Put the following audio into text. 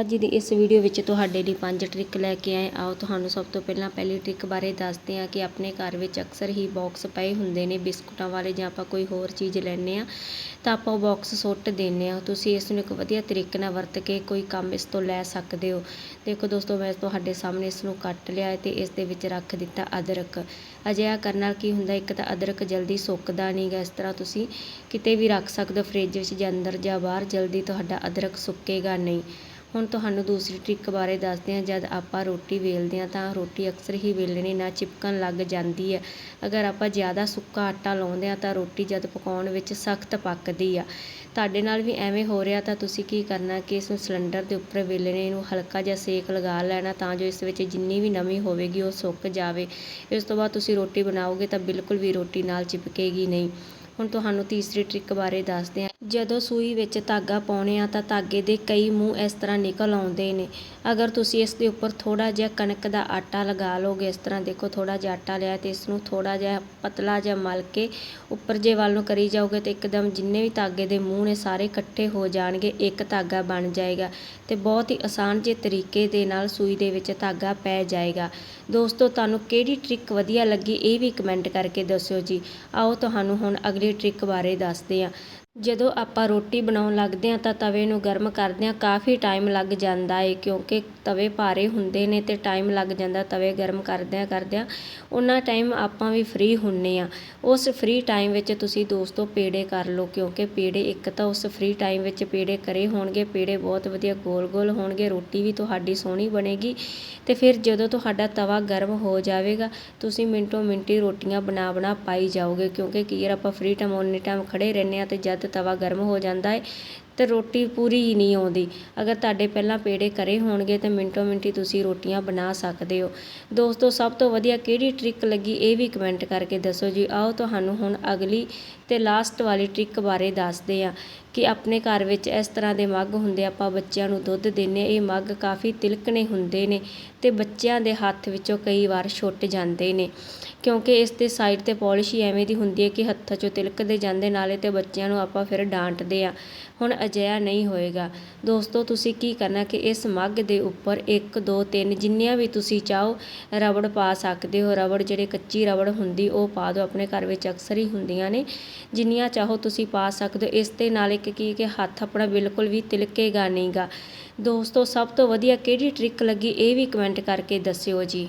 ਅੱਜ ਦੀ ਇਸ ਵੀਡੀਓ ਵਿੱਚ ਤੁਹਾਡੇ ਲਈ ਪੰਜ ਟ੍ਰਿਕ ਲੈ ਕੇ ਆਏ ਆਓ ਤੁਹਾਨੂੰ ਸਭ ਤੋਂ ਪਹਿਲਾਂ ਪਹਿਲੀ ਟ੍ਰਿਕ ਬਾਰੇ ਦੱਸਦੇ ਹਾਂ ਕਿ ਆਪਣੇ ਘਰ ਵਿੱਚ ਅਕਸਰ ਹੀ ਬਾਕਸ ਪਏ ਹੁੰਦੇ ਨੇ ਬਿਸਕੁਟਾਂ ਵਾਲੇ ਜਾਂ ਆਪਾਂ ਕੋਈ ਹੋਰ ਚੀਜ਼ ਲੈਂਦੇ ਆ ਤਾਂ ਆਪਾਂ ਉਹ ਬਾਕਸ ਸੁੱਟ ਦਿੰਦੇ ਆ ਤੁਸੀਂ ਇਸ ਨੂੰ ਇੱਕ ਵਧੀਆ ਤਰੀਕੇ ਨਾਲ ਵਰਤ ਕੇ ਕੋਈ ਕੰਮ ਇਸ ਤੋਂ ਲੈ ਸਕਦੇ ਹੋ। ਦੇਖੋ ਦੋਸਤੋ, ਮੈਂ ਤੁਹਾਡੇ ਸਾਹਮਣੇ ਇਸ ਨੂੰ ਕੱਟ ਲਿਆ ਹੈ ਤੇ ਇਸ ਦੇ ਵਿੱਚ ਰੱਖ ਦਿੱਤਾ ਅਦਰਕ। ਅਜਿਹਾ ਕਰਨ ਨਾਲ ਕੀ ਹੁੰਦਾ, ਇੱਕ ਤਾਂ ਅਦਰਕ ਜਲਦੀ ਸੁੱਕਦਾ ਨਹੀਂਗਾ ਇਸ ਤਰ੍ਹਾਂ ਤੁਸੀਂ ਕਿਤੇ ਵੀ ਰੱਖ ਸਕਦੇ ਹੋ, ਫ੍ਰਿਜ ਵਿੱਚ ਜਾਂ ਅੰਦਰ ਜਾਂ ਬਾਹਰ, ਜਲਦੀ ਤੁਹਾਡਾ ਅਦਰਕ ਸੁੱਕੇਗਾ ਨਹੀਂ। ਹੁਣ ਤੁਹਾਨੂੰ ਦੂਸਰੀ ਟ੍ਰਿਕ ਬਾਰੇ ਦੱਸਦੇ ਹਾਂ। ਜਦ ਆਪਾਂ ਰੋਟੀ ਵੇਲਦੇ ਹਾਂ ਤਾਂ ਰੋਟੀ ਅਕਸਰ ਹੀ ਵੇਲਣੀ ਨਾ ਚਿਪਕਣ ਲੱਗ ਜਾਂਦੀ ਹੈ। ਅਗਰ ਆਪਾਂ ਜ਼ਿਆਦਾ ਸੁੱਕਾ ਆਟਾ ਲਾਉਂਦੇ ਹਾਂ ਤਾਂ ਰੋਟੀ ਜਦ ਪਕਾਉਣ ਵਿੱਚ ਸਖਤ ਪੱਕਦੀ ਆ। ਤੁਹਾਡੇ ਨਾਲ ਵੀ ਐਵੇਂ ਹੋ ਰਿਹਾ ਤਾਂ ਤੁਸੀਂ ਕੀ ਕਰਨਾ ਕਿ ਇਸ ਨੂੰ ਸਿਲੰਡਰ ਦੇ ਉੱਪਰ ਵੇਲਣੇ ਨੂੰ ਹਲਕਾ ਜਿਹਾ ਸੇਕ ਲਗਾ ਲੈਣਾ ਤਾਂ ਜੋ ਇਸ ਵਿੱਚ ਜਿੰਨੀ ਵੀ ਨਮੀ ਹੋਵੇਗੀ ਉਹ ਸੁੱਕ ਜਾਵੇ। ਇਸ ਤੋਂ ਬਾਅਦ ਤੁਸੀਂ ਰੋਟੀ ਬਣਾਓਗੇ ਤਾਂ ਬਿਲਕੁਲ ਵੀ ਰੋਟੀ ਨਾਲ ਚਿਪਕੇਗੀ ਨਹੀਂ। ਹੁਣ ਤੁਹਾਨੂੰ ਤੀਸਰੀ ਟ੍ਰਿਕ ਬਾਰੇ ਦੱਸਦੇ ਹਾਂ। ਜਦੋਂ ਸੂਈ ਵਿੱਚ ਧਾਗਾ ਪਾਉਣੇ ਆ ਤਾਂ ਧਾਗੇ ਦੇ ਕਈ ਮੂੰਹ ਇਸ ਤਰ੍ਹਾਂ ਨਿਕਲ ਆਉਂਦੇ ਨੇ। ਅਗਰ ਤੁਸੀਂ ਇਸ ਦੇ ਉੱਪਰ ਥੋੜਾ ਜਿਹਾ ਕਣਕ ਦਾ ਆਟਾ ਲਗਾ ਲਓਗੇ, ਇਸ ਤਰ੍ਹਾਂ ਦੇਖੋ ਥੋੜਾ ਜਿਹਾ ਆਟਾ ਲਿਆ ਤੇ ਇਸ ਨੂੰ ਥੋੜਾ ਜਿਹਾ ਪਤਲਾ ਜਿਹਾ ਮਲ ਕੇ ਉੱਪਰ ਜੇ ਵੱਲ ਨੂੰ ਕਰੀ ਜਾਓਗੇ ਤੇ ਇੱਕਦਮ ਜਿੰਨੇ ਵੀ ਧਾਗੇ ਦੇ ਮੂੰਹ ਨੇ ਸਾਰੇ ਇਕੱਠੇ ਹੋ ਜਾਣਗੇ, ਇੱਕ ਧਾਗਾ ਬਣ ਜਾਏਗਾ ਤੇ ਬਹੁਤ ਹੀ ਆਸਾਨ ਜਿਹੇ ਤਰੀਕੇ ਦੇ ਨਾਲ ਸੂਈ ਦੇ ਵਿੱਚ ਧਾਗਾ ਪੈ ਜਾਏਗਾ। ਦੋਸਤੋ, ਤੁਹਾਨੂੰ ਕਿਹੜੀ ਟ੍ਰਿਕ ਵਧੀਆ ਲੱਗੀ ਇਹ ਵੀ ਕਮੈਂਟ ਕਰਕੇ ਦੱਸਿਓ ਜੀ। ਆਓ, ਤੁਹਾਨੂੰ ਹੁਣ ਅਗਲੀ ਟ੍ਰਿਕ ਬਾਰੇ ਦੱਸਦੇ ਹਾਂ ਜਦੋਂ ਆਪਾਂ ਰੋਟੀ ਬਣਾਉਣ ਲੱਗਦੇ ਹਾਂ ਤਾਂ ਤਵੇ ਨੂੰ ਗਰਮ ਕਰਦਿਆਂ ਕਾਫੀ ਟਾਈਮ ਲੱਗ ਜਾਂਦਾ ਏ, ਕਿਉਂਕਿ ਤਵੇ ਭਾਰੇ ਹੁੰਦੇ ਨੇ ਅਤੇ ਟਾਈਮ ਲੱਗ ਜਾਂਦਾ ਤਵੇ ਗਰਮ ਕਰਦਿਆਂ ਕਰਦਿਆਂ। ਉਹਨਾਂ ਟਾਈਮ ਆਪਾਂ ਵੀ ਫ੍ਰੀ ਹੁੰਦੇ ਹਾਂ। ਉਸ ਫ੍ਰੀ ਟਾਈਮ ਵਿੱਚ ਤੁਸੀਂ ਦੋਸਤੋ ਪੇੜੇ ਕਰ ਲਓ, ਕਿਉਂਕਿ ਪੇੜੇ ਇੱਕ ਤਾਂ ਉਸ ਫ੍ਰੀ ਟਾਈਮ ਵਿੱਚ ਪੇੜੇ ਕਰੇ ਹੋਣਗੇ, ਪੇੜੇ ਬਹੁਤ ਵਧੀਆ ਗੋਲ ਗੋਲ ਹੋਣਗੇ, ਰੋਟੀ ਵੀ ਤੁਹਾਡੀ ਸੋਹਣੀ ਬਣੇਗੀ। ਅਤੇ ਫਿਰ ਜਦੋਂ ਤੁਹਾਡਾ ਤਵਾ ਗਰਮ ਹੋ ਜਾਵੇਗਾ, ਤੁਸੀਂ ਮਿੰਟੋ ਮਿੰਟੀ ਰੋਟੀਆਂ ਬਣਾ ਬਣਾ ਪਾਈ ਜਾਓਗੇ, ਕਿਉਂਕਿ ਕੀ ਯਾਰ ਆਪਾਂ ਫ੍ਰੀ ਟਾਈਮ ਓਨੇ ਟਾਈਮ ਖੜ੍ਹੇ ਰਹਿੰਦੇ ਹਾਂ ਅਤੇ ਜਦ ਤਵਾ ਗਰਮ ਹੋ ਜਾਂਦਾ ਹੈ। ਅਤੇ ਰੋਟੀ ਪੂਰੀ ਹੀ ਨਹੀਂ ਆਉਂਦੀ। ਅਗਰ ਤੁਹਾਡੇ ਪਹਿਲਾਂ ਪੇੜੇ ਕਰੇ ਹੋਣਗੇ ਤਾਂ ਮਿੰਟੋ ਮਿੰਟੀ ਤੁਸੀਂ ਰੋਟੀਆਂ ਬਣਾ ਸਕਦੇ ਹੋ। ਦੋਸਤੋ, ਸਭ ਤੋਂ ਵਧੀਆ ਕਿਹੜੀ ਟ੍ਰਿਕ ਲੱਗੀ ਇਹ ਵੀ ਕਮੈਂਟ ਕਰਕੇ ਦੱਸੋ ਜੀ। ਆਓ ਤੁਹਾਨੂੰ ਹੁਣ ਅਗਲੀ ਤੇ ਲਾਸਟ ਵਾਲੀ ਟ੍ਰਿਕ ਬਾਰੇ ਦੱਸਦੇ ਆ ਕਿ ਆਪਣੇ ਘਰ ਵਿੱਚ ਇਸ ਤਰ੍ਹਾਂ ਦੇ ਮੱਗ ਹੁੰਦੇ ਆਪਾਂ ਬੱਚਿਆਂ ਨੂੰ ਦੁੱਧ ਦਿੰਨੇ ਇਹ ਮੱਗ ਕਾਫੀ ਤਿਲਕਣੇ ਹੁੰਦੇ ਨੇ ਤੇ ਬੱਚਿਆਂ ਦੇ ਹੱਥ ਵਿੱਚੋਂ ਕਈ ਵਾਰ ਛੁੱਟ ਜਾਂਦੇ ਨੇ। ਕਿਉਂਕਿ ਇਸ ਦੇ ਸਾਈਡ ਤੇ ਪਾਲਿਸ਼ ਹੀ ਐਵੇਂ ਦੀ ਹੁੰਦੀ ਹੈ ਕਿ ਹੱਥਾਂ 'ਚੋਂ ਤਿਲਕਦੇ ਜਾਂਦੇ, ਨਾਲੇ ਤੇ ਬੱਚਿਆਂ ਨੂੰ ਆਪਾਂ ਫਿਰ ਡਾਂਟਦੇ ਆ ਹੁਣ ਅਜਿਹਾ ਨਹੀਂ ਹੋਏਗਾ। ਦੋਸਤੋ, ਤੁਸੀਂ ਕੀ ਕਰਨਾ ਕਿ ਇਸ ਮੱਗ ਦੇ ਉੱਪਰ 1 2 3 ਜਿੰਨੀਆਂ ਵੀ ਤੁਸੀਂ ਚਾਹੋ ਰਬੜ ਪਾ ਸਕਦੇ ਹੋ। ਰਬੜ ਜਿਹੜੇ ਕੱਚੀ ਰਬੜ ਹੁੰਦੀ, ਉਹ ਪਾ ਦਿਓ। ਆਪਣੇ ਘਰ ਵਿੱਚ ਅਕਸਰ ਹੀ ਹੁੰਦੀਆਂ ਨੇ। ਜਿੰਨੀਆਂ ਚਾਹੋ ਤੁਸੀਂ ਪਾ ਸਕਦੇ ਹੋ। ਇਸ ਦੇ ਨਾਲ ਇੱਕ ਕੀ ਕਿ ਹੱਥ ਆਪਣਾ ਬਿਲਕੁਲ ਵੀ ਤਿਲਕੇਗਾ ਨਹੀਂਗਾ। ਦੋਸਤੋ, ਸਭ ਤੋਂ ਵਧੀਆ ਕਿਹੜੀ ਟ੍ਰਿਕ ਲੱਗੀ, ਇਹ ਵੀ ਕਮੈਂਟ ਕਰਕੇ ਦੱਸਿਓ ਜੀ।